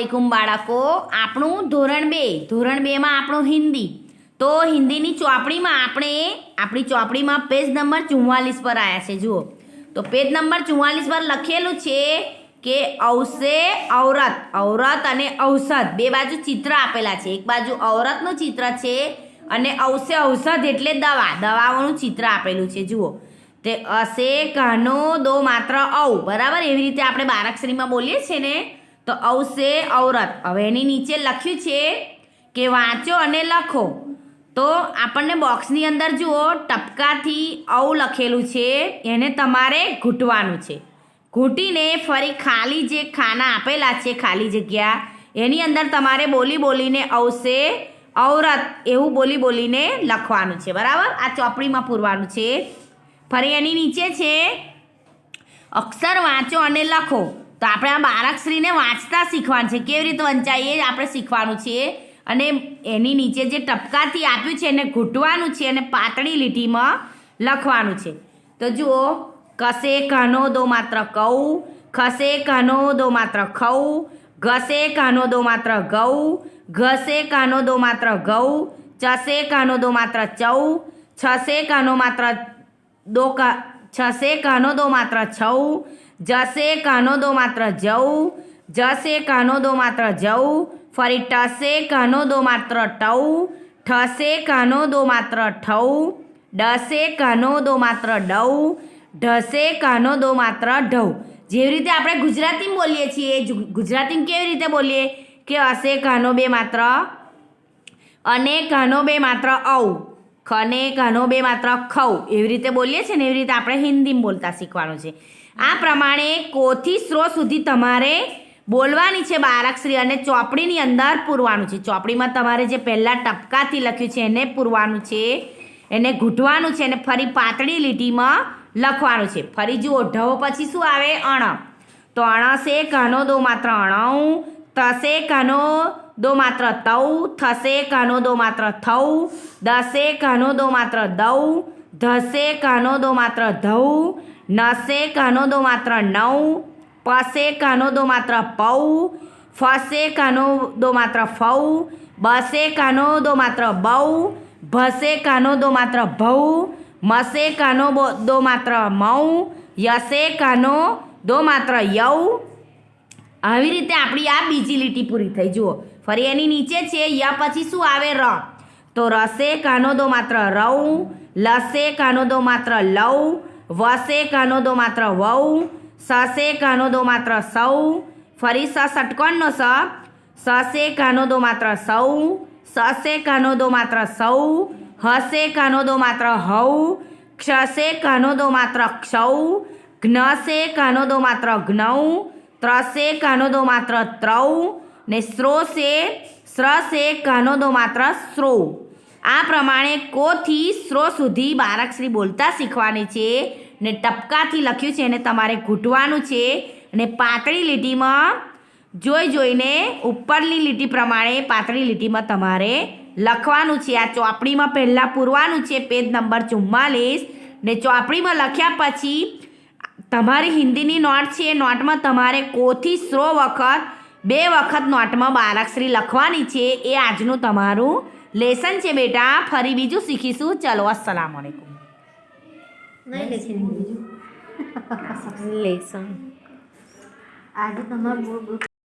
વાલેકુમ બાળકો, આપણું ધોરણ બે. ધોરણ બેમાં આપણું હિન્દી. તો હિન્દીની ચોપડીમાં આપણે, આપણી ચોપડીમાં પેજ નંબર ચુમ્માલીસ પર આવ્યા છે, જુઓ. તો પેજ નંબર ચુમ્માલીસ પર લખેલું છે કે અવશે ઔરત ઔરત અને ઔષધ. બે બાજુ ચિત્ર આપેલા છે. એક બાજુ ઔરતનું ચિત્ર છે અને અવશે ઔષધ એટલે દવા. દવાઓનું ચિત્ર આપેલું છે, જુઓ. તે અસે કહનો દો માત્ર, ઔ. બરાબર? એવી રીતે આપણે બારાક્ષરીમાં બોલીએ છીએ ને. તો આવશે ઔરત હવે એની નીચે લખ્યું છે કે વાંચો અને લખો. તો આપણને બોક્સની અંદર જુઓ, ટપકાથી ઔ લખેલું છે. એને તમારે ઘૂંટવાનું છે. ઘૂંટીને ફરી ખાલી જે ખાના આપેલા છે, ખાલી જગ્યા, એની અંદર તમારે બોલી બોલીને આવશે ઔરત એવું બોલી બોલીને લખવાનું છે. બરાબર? આ ચોપડીમાં પૂરવાનું છે. ફરી એની નીચે છે, અક્ષર વાંચો અને લખો. તો આપણે આ બાળકશ્રીને વાંચતા શીખવાનું છે. કેવી રીતે વંચાય એ આપણે શીખવાનું છે. અને એની નીચે જે ટપકાથી આપ્યું છે એને ઘૂંટવાનું છે અને પાતળી લીટીમાં લખવાનું છે. તો જુઓ કસે કાનો દો માત્ર કઉ ખસે કાનો દો માત્ર ખઉ ઘસે કાનો દો માત્ર ગૌ ઘસે કાનો દો માત્ર ગૌ ચસે કાનો દો માત્ર ચૌ છસે કાનો માત્ર દો છસે કાનો દો માત્ર છૌ જસે કાનો દો માત્ર જૌ જશે કાનો દો માત્ર જૌ ફરી ટસે કાનો દો માત્ર ટવું ઠસે કાનો દો માત્ર ઠૌ ડસે કાનો દો માત્ર ડવું ઢસે કાનો દો માત્ર ઢૌ જેવી રીતે આપણે ગુજરાતીમાં બોલીએ છીએ ગુજરાતીમાં કેવી રીતે બોલીએ? કે અસે કાનો બે માત્ર, અને કાનો બે માત્ર ઔ ખને કાનો બે માત્ર ખવ એવી રીતે બોલીએ છીએ ને એવી રીતે આપણે હિન્દીમાં બોલતા શીખવાનું છે. આ પ્રમાણે કોથી સ્રો સુધી તમારે બોલવાની છે બારાક્ષરી અને ચોપડીની અંદર પૂરવાનું છે. ચોપડીમાં તમારે જે પહેલાં ટપકાથી લખ્યું છે એને પૂરવાનું છે, એને ઘૂંટવાનું છે અને ફરી પાતળી લીટીમાં લખવાનું છે. ફરી જુઓ ઢવો પછી શું આવે? અણ તો અણસે ઘનો દો માત્ર અણઉ, તસે ઘનો દો માત્ર તૌ થશે ઘનો દો માત્ર થઉ, દસે ઘનો દો માત્ર દૌ ધસે કાનો દો માત્ર ધૌ નસે કાનો દો માત્ર નૌ પસે કાનો દો માત્ર પૌ ફસે કાનો દો માત્ર ફૌ બસે કાનો દો માત્ર બૌ ભસે કાનો દો માત્ર ભૌ મસે કાનો દો માત્ર મૌ યસે કાનો દો માત્ર યૌ આવી રીતે આપણી આ બીજી લીટી પૂરી થઈ. જુઓ, ફરી એની નીચે છે, ય પછી શું આવે ર? તો રસે કાનો દો માત્ર રૌ લસે કાનો દો માત્ર લવ વસે કાનો દો માત્ર વૌ સસે કાનો દો માત્ર સૌ ફરી સ ષટકોણનો સ સસે કાનો દો માત્ર સૌ સસે કાનો દો માત્ર સૌ હસે કાનો દો માત્ર હૌ ક્ષસે કાનો દો માત્ર ક્ષૌ જ્ઞસે કાનો દો માત્ર જ્ઞૌ ત્રસે કાનો દો માત્ર ત્રૌ ને સ્રોસે સ્રસે કાનો દો માત્ર સ્રો આ પ્રમાણે કોથી સ્રો સુધી બારકશ્રી બોલતા શીખવાની છે ને ટપકાથી લખ્યું છે એને તમારે ઘૂંટવાનું છે અને પાતળી લીટીમાં જોઈ જોઈને ઉપરની લીટી પ્રમાણે પાતળી લીટીમાં તમારે લખવાનું છે. આ ચોપડીમાં પહેલાં પૂરવાનું છે. પેજ નંબર ચુમ્માલીસ. ને ચોપડીમાં લખ્યા પછી તમારી હિન્દીની નોટ છે. નોટમાં તમારે કોથી સ્રો વખત, બે વખત નોટમાં બારાક્ષરી લખવાની છે. એ આજનું તમારું લેસન છે બેટા ફરી બીજું શીખીશું. ચલો અસલામ વાલેકુમ નહીં લેસન. આજે તમારે